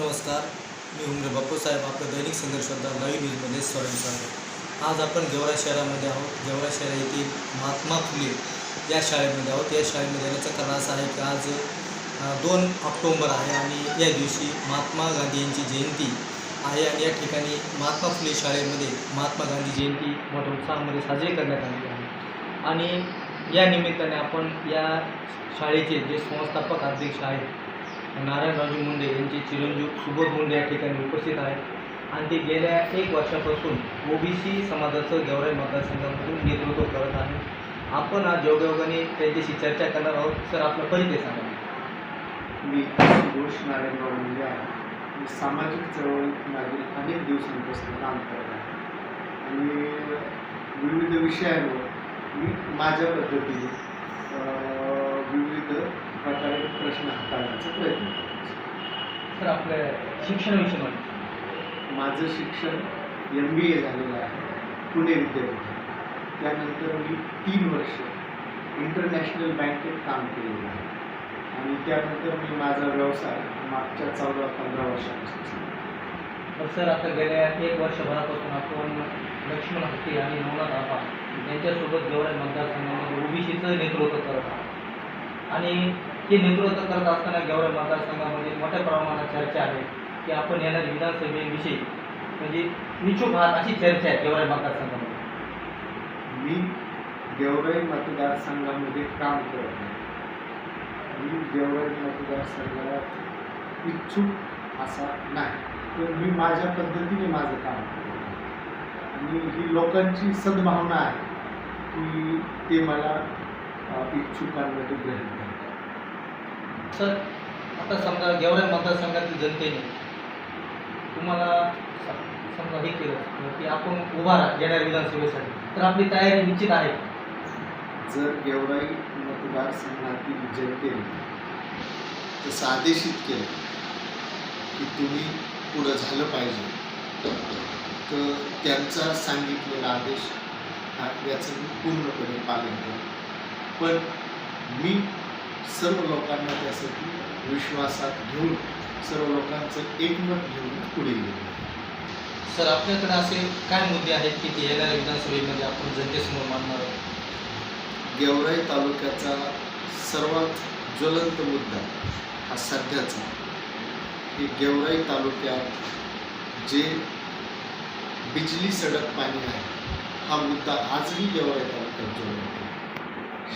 नमस्कार. मी उमरे बापूसाहेब आपलं दैनिक संघर्षाचा लाईव्ह न्यूजमध्ये स्वागत आहे आज आपण गेवरा शहरामध्ये आहोत. गेवरा शहर येथील महात्मा फुले या शाळेमध्ये आहोत. या शाळेमध्ये येण्याचं कारण असं आहे की आज दोन ऑक्टोंबर आहे आणि या दिवशी महात्मा गांधी यांची जयंती आहे आणि या ठिकाणी महात्मा फुले शाळेमध्ये महात्मा गांधी जयंती मोठ्या उत्साहामध्ये साजरी करण्यात आली आहे. आणि या निमित्ताने आपण या शाळेचे जे संस्थापक अध्यक्ष आहेत नारायणरावजी मुंडे यांचे चिरंजीव सुबोध मुंडे या ठिकाणी उपस्थित आहेत. आणि ते गेल्या एक वर्षापासून ओबीसी समाजाचं गेवराई मतदारसंघामधून नेतृत्व करत आहे आपण आज योगायोगाने त्यांच्याशी चर्चा करणार आहोत. सर आपला परिचय सांगा. मी घोष नारायणराव मुंडे आहे. मी सामाजिक चळवळीत मागील अनेक दिवसांपासून काम करत आहे. आणि विविध विषयांवर मी माझ्या पद्धतीने विविध प्रकारे प्रश्न हाताळण्याचा प्रयत्न करतो सर आपल्या शिक्षणाविषयी माहिती. माझं शिक्षण एम बी ए झालेलं आहे पुणे विद्यापीठात. त्यानंतर मी तीन वर्ष इंटरनॅशनल बँकेत काम केलेलं आहे. आणि त्यानंतर मी माझा व्यवसाय मागच्या चौदा पंधरा वर्षापासून. तर सर आता गेल्या एक वर्षभरापासून आपण लक्ष्मण हत्ती आणि नवनाथ आबा यांच्यासोबत गेवराई मतदारसंघामध्ये ओबीसीचं नेतृत्व आणि हे नेतृत्व करत असताना गेवराई मतदारसंघामध्ये मोठ्या प्रमाणात चर्चा आहे की आपण येणाऱ्या विधानसभेविषयी म्हणजे इच्छुक आहात अशी चर्चा आहे गेवराई मतदारसंघामध्ये. मी गेवराई मतदारसंघामध्ये काम करत आहे. मी गेवराई मतदारसंघात इच्छुक असा नाही. तर मी माझ्या पद्धतीने माझं काम करतो आणि ही लोकांची सद्भावना आहे की ते मला इच्छुकांमध्ये ग्रहण करतात सर आता समजा गेवराई मतदारसंघातील जनतेने तुम्हाला समजा हे केलं की आपण उभा राहा येणाऱ्या विधानसभेसाठी तर आपली तयारी निश्चित आहे. जर गेवराई मतदारसंघातील जनतेने तसं आदेशित केलं की तुम्ही पुढं झालं पाहिजे तर त्यांचा सांगितलेला आदेश हा याचं मी पूर्णपणे पालन करेन. पण मी सर्व लोकांना त्यासाठी विश्वासात घेऊन सर्व लोकांचं एकमत घेऊन पुढे गेलो. सर आपल्याकडे असे काय मुद्दे आहेत की ते येणाऱ्या विधानसभेमध्ये आपण जनतेसमोर मांडणार आहोत? गेवराई तालुक्याचा सर्वात ज्वलंत मुद्दा हा सध्याचा की गेवराई तालुक्यात जे बिजली सडक पाणी आहे हा मुद्दा आजही गेवराई तालुक्यात ज्वलंत आहे.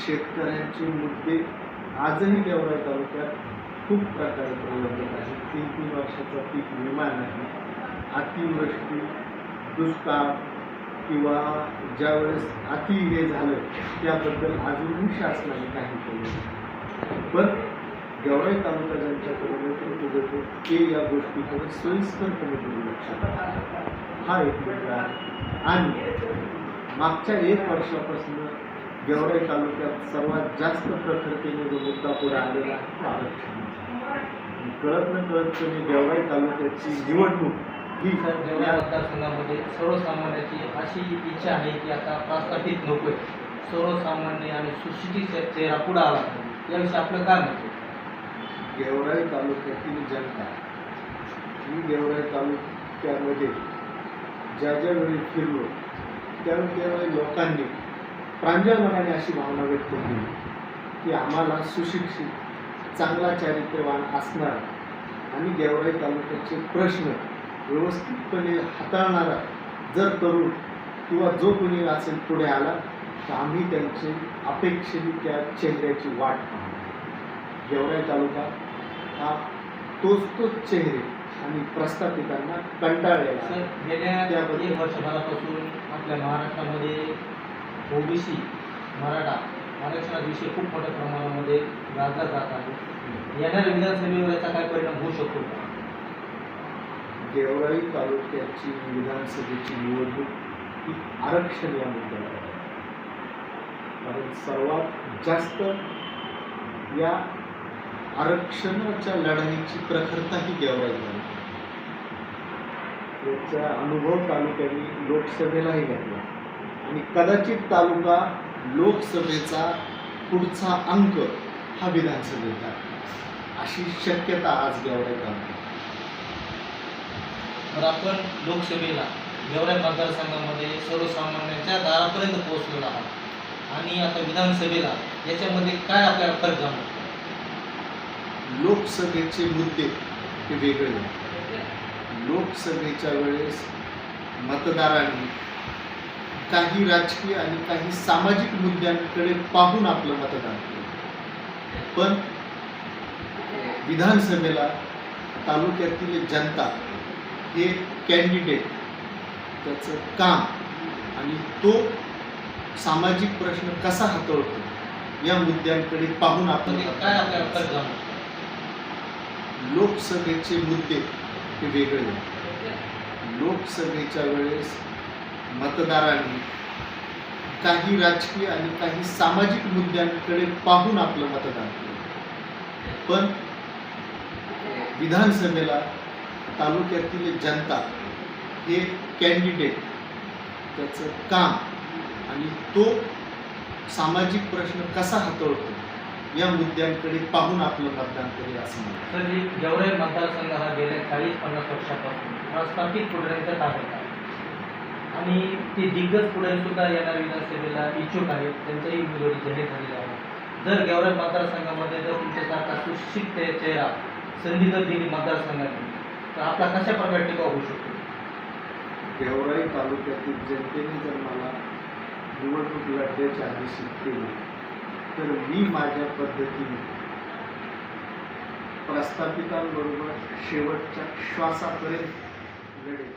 शेतकऱ्यांचे मुद्दे आजही गेवराई तालुक्यात खूप प्रकारे प्रलंबित आहेत तीन तीन वर्षाचा पीक विमा नाही अतिवृष्टी दुष्काळ किंवा ज्यावेळेस अति हे झालं त्याबद्दल अजूनही शासनाने काही केलं पण गेवराई तालुका ज्यांच्याकडे नेतृत्व देतो ते या गोष्टीकडे सोयीस्करपणे दुर्लक्ष हा एक मुद्दा आहे. आणि मागच्या एक वर्षापासून गेवराई तालुक्यात सर्वात जास्त प्रखरतेने जो मुद्दा पुढे आलेला आहे तो आरक्षणाचा आणि कळत न कळतपणे गेवराई तालुक्याची निवडणूक ही गेवराई मतदारसंघामध्ये सर्वसामान्याची अशी इच्छा आहे की आता प्रस्थापित नको आहे सर्वसामान्य आणि सुशिक्षित चेह- चेहरा पुढे आला. याविषयी आपलं काय आहे? गेवराई तालुक्यातील जनता ही गेवराई तालुक्यामध्ये ज्या ज्या वेळी फिरलो त्या त्यावेळी लोकांनी प्रांजळ मनाने अशी भावना व्यक्त केली की आम्हाला सुशिक्षित चांगला चारित्र्यवान असणार आणि गेवराई तालुक्याचे प्रश्न व्यवस्थितपणे हाताळणारा जर तरुण किंवा जो कोणी असेल पुढे आला तर आम्ही त्यांचे अपेक्षेने त्या चेहऱ्याची वाट पाहणार. गेवराई तालुका हा तोच तोच चेहरे आणि प्रस्थापितांना कंटाळलेला त्याबद्दल- वर्षभरापासून आपल्या महाराष्ट्रामध्ये ओबीसी मराठा आरक्षणाविषयी खूप मोठ्या प्रमाणामध्ये गाजला जात आहे. येणाऱ्या विधानसभेवर याचा काय परिणाम होऊ शकतो का? गेवराई तालुक्याची विधानसभेची निवडणूक ही आरक्षण या मुद्द्यावर आहे. कारण सर्वात जास्त या आरक्षणाच्या लढाईची प्रखरता ही गेवराई तालुक्यात याचा अनुभव तालुक्याने लोकसभेलाही घेतला. आणि कदाचित तालुका लोकसभेचा पुढचा अंक हा विधानसभेचा. अशी शक्यता आज गेवराई तालुक्यात. तर आपण लोकसभेला गेवराई मतदारसंघामध्ये सर्वसामान्यांच्या दारापर्यंत पोहोचलेलो आहात. आणि आता विधानसभेला याच्यामध्ये काय आपल्याला फरक जाणवतो? लोकसभेचे मुद्दे हे वेगळे. लोकसभेच्या वेळेस मतदारांनी काही राजकीय आणि काही सामाजिक मुद्द्यांकडे पाहून आपलं मतदान केलं पण विधानसभेला तालुक्यातील जनता हे कॅन्डिडेट त्याचं काम आणि तो सामाजिक प्रश्न कसा हाताळतो या मुद्द्यांकडे पाहून आपण म्हणजे लोकसभेचे मुद्दे हे वेगळे. लोकसभेच्या वेळेस मतदारांनी काही राजकीय आणि काही सामाजिक मुद्द्यांकडे पाहून आपलं मतदान केलं. पण विधानसभेला तालुक्यातील जनता हे कॅन्डिडेट त्याचं काम आणि तो सामाजिक प्रश्न कसा हाताळतो या मुद्द्यांकडे पाहून आपलं मतदान करेल असं म्हणतात. तर जे गेवराई मतदारसंघ हा गेल्या चाळीस पन्नास वर्षापासून प्रस्थापित पुढाऱ्यांच्या ताब्यात आहे आणि ते दिग्गज पुढारी सुद्धा येणार विधानसभेला इच्छुक आहेत. त्यांच्याही उमेदवारी जाहीर झालेली आहे. जर गेवराई मतदारसंघामध्ये जर तुमच्यासारखा सुशिक्षित चेहरा संधी जर दिली मतदारसंघाने तर आपला कशा प्रकारे टिकाव होऊ शकतो? गेवराई तालुक्यातील जनतेने जर मला निवडणूक लढण्याची आदेशित केली तर मी माझ्या पद्धतीने प्रस्थापितांबरोबर शेवटच्या श्वासापर्यंत लढेल.